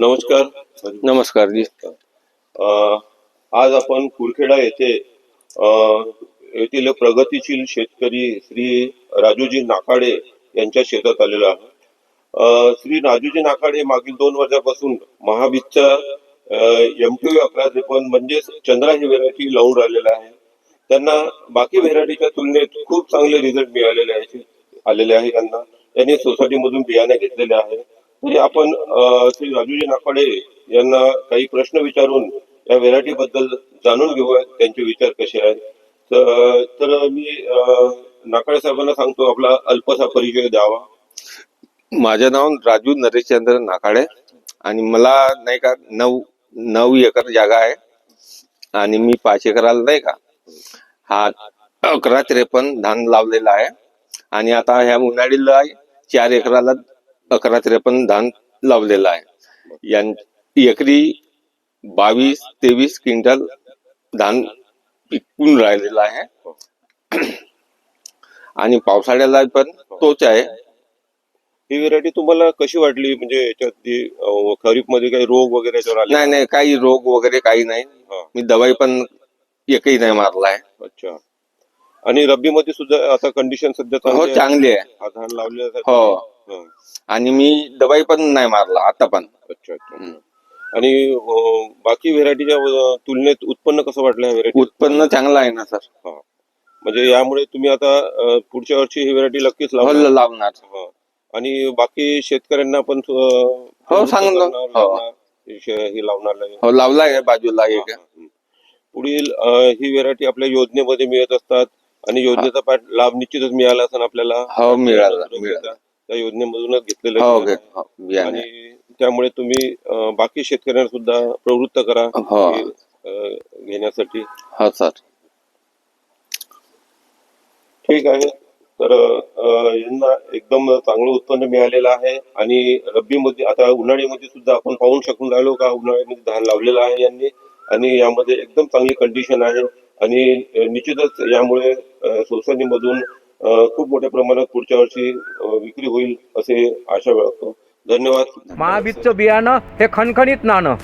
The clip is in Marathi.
नमस्कार. नमस्कार जी. अ, आज आपण कुरखेडा येथे अ, येथील प्रगतीशील शेतकरी श्री राजूजी नाकाडे यांच्या शेतात आलेलो आहे अ, श्री राजूजी नाकाडे मागील दोन वर्षापासून महाबीजचा एम टी अकरा त्रेपन्न म्हणजेच चंद्रा ही व्हेरायटी लावून राहिलेला आहे. त्यांना बाकी व्हेरायटीच्या तुलनेत खूप चांगले रिझल्ट मिळालेले आहे आलेले आहे त्यांना. त्यांनी सोसायटीमधून बियाणे घेतलेले आहे. तरी आपण श्री राजूजी नाकाडे यांना काही प्रश्न विचारून या व्हेरायटी बद्दल जाणून घेऊया त्यांचे विचार कसे आहेत. तर तर मी अ, नाकाडे साहेबांना सांगतो आपला अल्पसा परिचय द्यावा. माझं नाव राजू नरेशचंद्र नाकाडे आणि मला नाही का नऊ नऊ एकर जागा आहे. आणि मी पाच एकराला नाही का हा अकरा त्रेपन्न धान लावलेला आहे. आणि आता ह्या उन्हाळीला चार एकराला अकरा त्रेपन्न धान लावलेलं आहे. यां एकरी बावीस तेवीस क्विंटल धान पिकून राहिलेलं आहे. आणि पावसाळ्याला पण तोच आहे. ही व्हेरायटी तुम्हाला कशी वाटली? म्हणजे याच्यात खरीपमध्ये काही रोग वगैरे याच्यावर आले नाही नाही काही रोग वगैरे काही नाही. मी दवाई पण एकही नाही मारलाय. अच्छा. आणि रब्बी मध्ये सुद्धा आता कंडिशन सध्या हो चांगली आहे. आहे धान आहे. हो. हा, आणि मी दवाई पण नाही मारला आता पण. अच्छा अच्छा. आणि अं, बाकी व्हेरायटीच्या तुलनेत उत्पन्न कसं वाटलं व्हेरायटी उत्पन्न चांगलं आहे ना सर. म्हणजे यामुळे तुम्ही आता अं, पुढच्या वर्षी ही व्हेरायटी नक्कीच हो लावणार. लावणार हा. आणि बाकी शेतकऱ्यांना पण अं, हो, करणार, हो. लावणार, हे हे लावणार नाही. हो लावला आहे बाजूला एक. पुढील अं, ही व्हेरायटी आपल्या योजनेमध्ये मिळत असतात आणि योजनेचा पाठ लाभ निश्चितच मिळाला असेल आपल्याला. हो मिळाला मिळाला. त्या योजनेमधूनच घेतलेलं हो आहे. हो, बियाणे आणि त्यामुळे तुम्ही अं, बाकी शेतकऱ्यांना सुद्धा प्रवृत्त करा हो. हे, अं, घेण्यासाठी. हो सर. ठीक आहे. तर अं, यांना एकदम चांगलं उत्पन्न मिळालेलं आहे आणि रब्बीमध्ये आता उन्हाळ्यामध्ये सुद्धा आपण पाहू शकून राहिलो का? उन्हाळ्यामध्ये धान लावलेलं आहे यांनी आणि यामध्ये एकदम चांगली कंडिशन आहे आणि अं, निश्चितच यामुळे अं, सोसायटीमधून खूप मोठ्या प्रमाणात पुढच्या वर्षी विक्री होईल असे आशा बाळगतो धन्यवाद. महाबीजचं बियाणं हे खणखणीत नाणं.